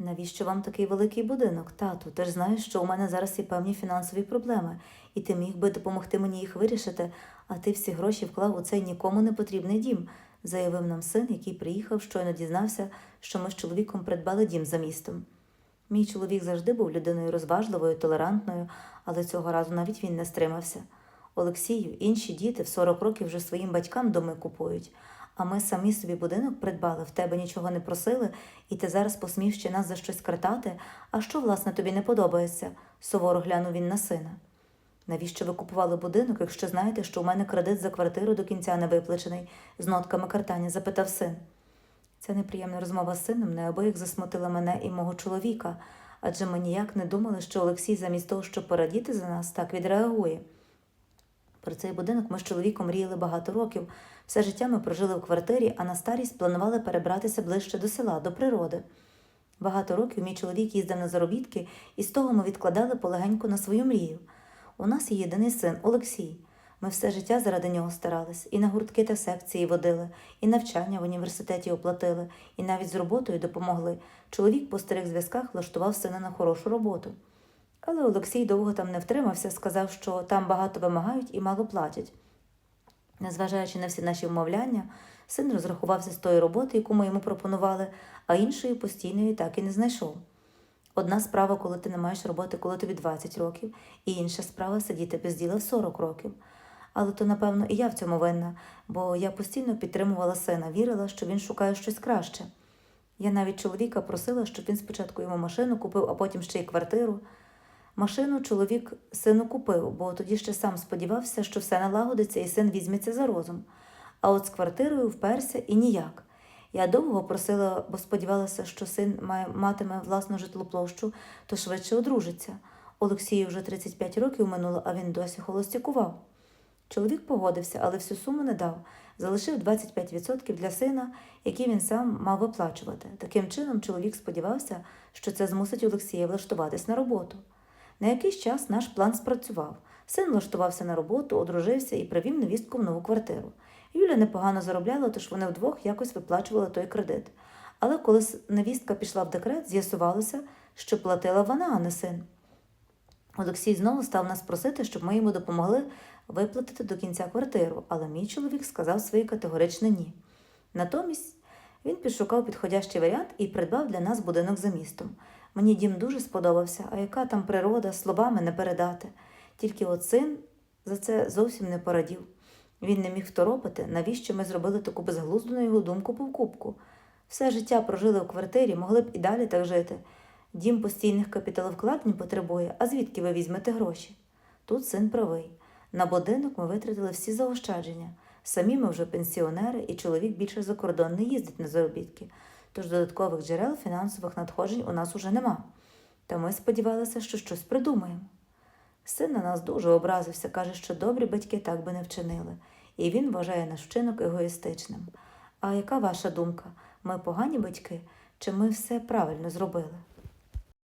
Навіщо вам такий великий будинок, тату? Ти ж знаєш, що у мене зараз є певні фінансові проблеми, і ти міг би допомогти мені їх вирішити, а ти всі гроші вклав у цей нікому не потрібний дім, заявив нам син, який приїхав, щойно дізнався, що ми з чоловіком придбали дім за містом. Мій чоловік завжди був людиною розважливою, толерантною, але цього разу навіть він не стримався. Олексію, інші діти в 40 років вже своїм батькам доми купують, а ми самі собі будинок придбали, в тебе нічого не просили, і ти зараз посмів ще нас за щось картати. А що, власне, тобі не подобається? суворо глянув він на сина. Навіщо ви купували будинок, якщо знаєте, що у мене кредит за квартиру до кінця не виплачений, з нотками картання? запитав син. Ця неприємна розмова з сином неабияк засмутила мене і мого чоловіка, адже ми ніяк не думали, що Олексій, замість того, щоб порадіти за нас, так відреагує. Про цей будинок ми з чоловіком мріяли багато років. Все життя ми прожили в квартирі, а на старість планували перебратися ближче до села, до природи. Багато років мій чоловік їздив на заробітки, і з того ми відкладали полегенько на свою мрію. У нас є єдиний син Олексій. Ми все життя заради нього старались, і на гуртки та секції водили, і навчання в університеті оплатили, і навіть з роботою допомогли. Чоловік по старих зв'язках влаштував сина на хорошу роботу. Але Олексій довго там не втримався, сказав, що там багато вимагають і мало платять. Незважаючи на всі наші вмовляння, син розрахувався з тої роботи, яку ми йому пропонували, а іншої постійної так і не знайшов. Одна справа, коли ти не маєш роботи, коли тобі 20 років, і інша справа сидіти без діла в 40 років. Але то, напевно, і я в цьому винна, бо я постійно підтримувала сина, вірила, що він шукає щось краще. Я навіть чоловіка просила, щоб він спочатку йому машину купив, а потім ще й квартиру. Машину чоловік сину купив, бо тоді ще сам сподівався, що все налагодиться і син візьметься за розум. А от з квартирою вперся і ніяк. Я довго просила, бо сподівалася, що син має, матиме власну житлоплощу, то швидше одружиться. Олексію вже 35 років минуло, а він досі холостякував. Чоловік погодився, але всю суму не дав. Залишив 25% для сина, які він сам мав виплачувати. Таким чином, чоловік сподівався, що це змусить Олексія влаштуватись на роботу. На якийсь час наш план спрацював. Син влаштувався на роботу, одружився і привів невістку в нову квартиру. Юля непогано заробляла, тож вони вдвох якось виплачували той кредит. Але коли невістка пішла в декрет, з'ясувалося, що платила вона, а не син. Олексій знову став нас просити, щоб ми йому допомогли виплатити до кінця квартиру, але мій чоловік сказав своє категоричне ні. Натомість він підшукав підходящий варіант і придбав для нас будинок за містом. Мені дім дуже сподобався, а яка там природа, словами не передати. Тільки от син за це зовсім не порадів. Він не міг второпити, навіщо ми зробили таку безглузду на його думку повкупку. Все життя прожили у квартирі, могли б і далі так жити. Дім постійних капіталовкладень потребує, а звідки ви візьмете гроші? Тут син правий. На будинок ми витратили всі заощадження. Самі ми вже пенсіонери, і чоловік більше за кордон не їздить на заробітки, тож додаткових джерел фінансових надходжень у нас уже нема. Та ми сподівалися, що щось придумаємо. Син на нас дуже образився, каже, що добрі батьки так би не вчинили, і він вважає наш вчинок егоїстичним. А яка ваша думка? Ми погані батьки, чи ми все правильно зробили?